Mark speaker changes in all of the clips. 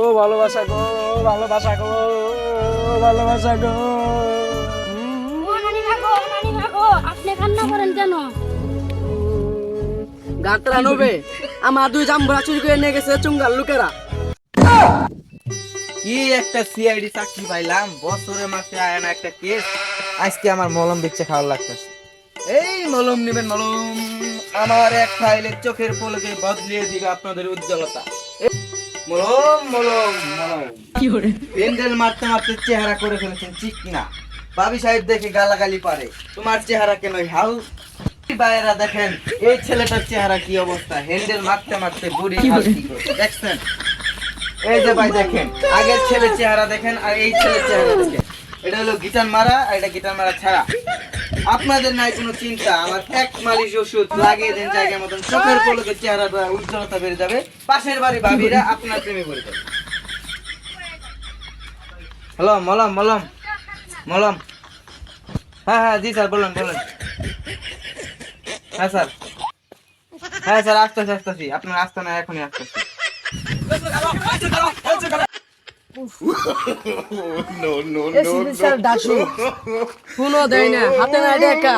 Speaker 1: ও ভালোবাসা গো ভালোবাসা গো ভালোবাসা গো।
Speaker 2: ও নানি ভাগো নানি ভাগো আপনি কান্না করেন কেন?
Speaker 1: গাতরা নবে আমার দুই জাম্বুরা চুরি করে নিয়ে গেছে চুঙ্গাল লোকেরা।
Speaker 3: কি একটা সিআইডি চাকরি পাইলাম বছরে মাসে আয় না একটা কেস আজকে আমার মলম খাওয়া লাগতেছে। এই মলম নেবেন মলম আমার এক ফাইলে চোখের পলকে বদলিয়ে দিবে আপনাদের উজ্জ্বলতা। মলম মলম মলম। মারতে মারতে চেহারা করে ফেলেছেন চিকনা বাবি সাহেব দেখে গালাগালি পারে। তোমার চেহারা কেন হাউ? বাইরা দেখেন এই ছেলেটার চেহারা কি অবস্থা? হ্যান্ডেল মারতে মারতে বুড়ি দেখছেন? এই যে ভাই দেখেন আগের ছেলে চেহারা দেখেন আর এই ছেলের চেহারা দেখেন। এটা হলো গিটার মারা আর এটা গিটার মারা ছাড়া। আপনাদের নাই কোনো চিন্তা, আমার এক মালিশ ওষুধ লাগিয়ে দেন জায়গার মতন। চোখের পলকে চেহারা উজ্জ্বলতা বেড়ে যাবে। পাশের বাড়ি ভাবিরা আপনার প্রেমে পড়ে যাবে। হ্যালো মলম মলম মলম। হ্যাঁ হ্যাঁ জি স্যার, বলুন বলুন। হ্যাঁ স্যার। হ্যাঁ স্যার, আসতেছি আসতেছি। আপনার আসতে না এখনই আসতেছি।
Speaker 1: স্যার ডাকু ফোনও দেয় না হাতে না দেখা।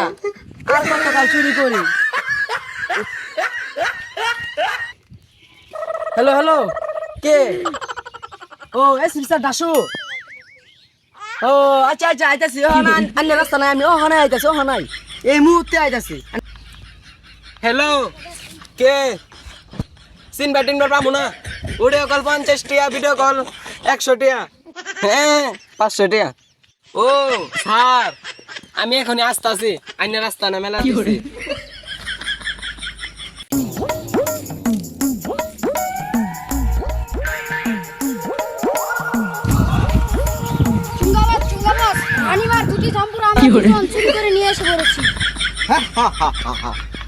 Speaker 1: আর কত কাল চুরি করি। হ্যালো হ্যালো কে? ও এস স্যার দাসু। ও আচ্ছা আচ্ছা আইতাছি। ও না আন্য রাস্তা নাই আমি ও হনাই আইতাছি ও হনাই এই মুহূর্তে আইতাছি।
Speaker 4: হ্যালো কে? সিন ব্যাটিং বার পাবো না? ভিডিও কল পঞ্চাশ টিয়া ভিডিও কল। একশো টিয়া হ্যাঁ পাঁচশো টিয়া ও স্যার আমি এখনই আসতে আছি আইনের রাস্তা না মেলা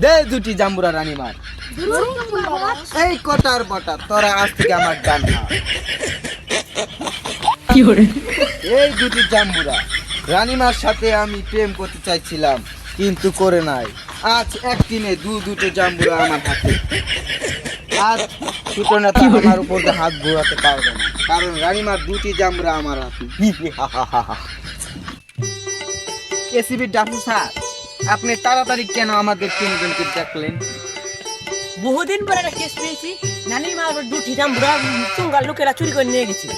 Speaker 3: দে দুটি জাম্বুরা রানীমার। এই কটার বটা তোরা আজ থেকে আমার ডান। এই দুটি জাম্বুরা। রানীমার সাথে আমি প্রেম করতে চাইছিলাম কিন্তু করে নাই। আজ একদিনে দু দুটো জাম্বুরা আমার হাতে। আজ সূচনাটা আমার উপর হাত ঘোরাতে পারবে না কারণ রানীমার দুটি জাম্বুরা আমার হাতে। এসিবি ডাকু স্যার আপনি তাড়াতাড়ি কেন আমাদের তিনজনকে ডাকলেন
Speaker 1: বহুদিন পরে একটা কেস পেয়েছি। নানি মা দুটি জাম্বুরা চুঙ্গাল লোকেরা চুরি করে নিয়ে গেছে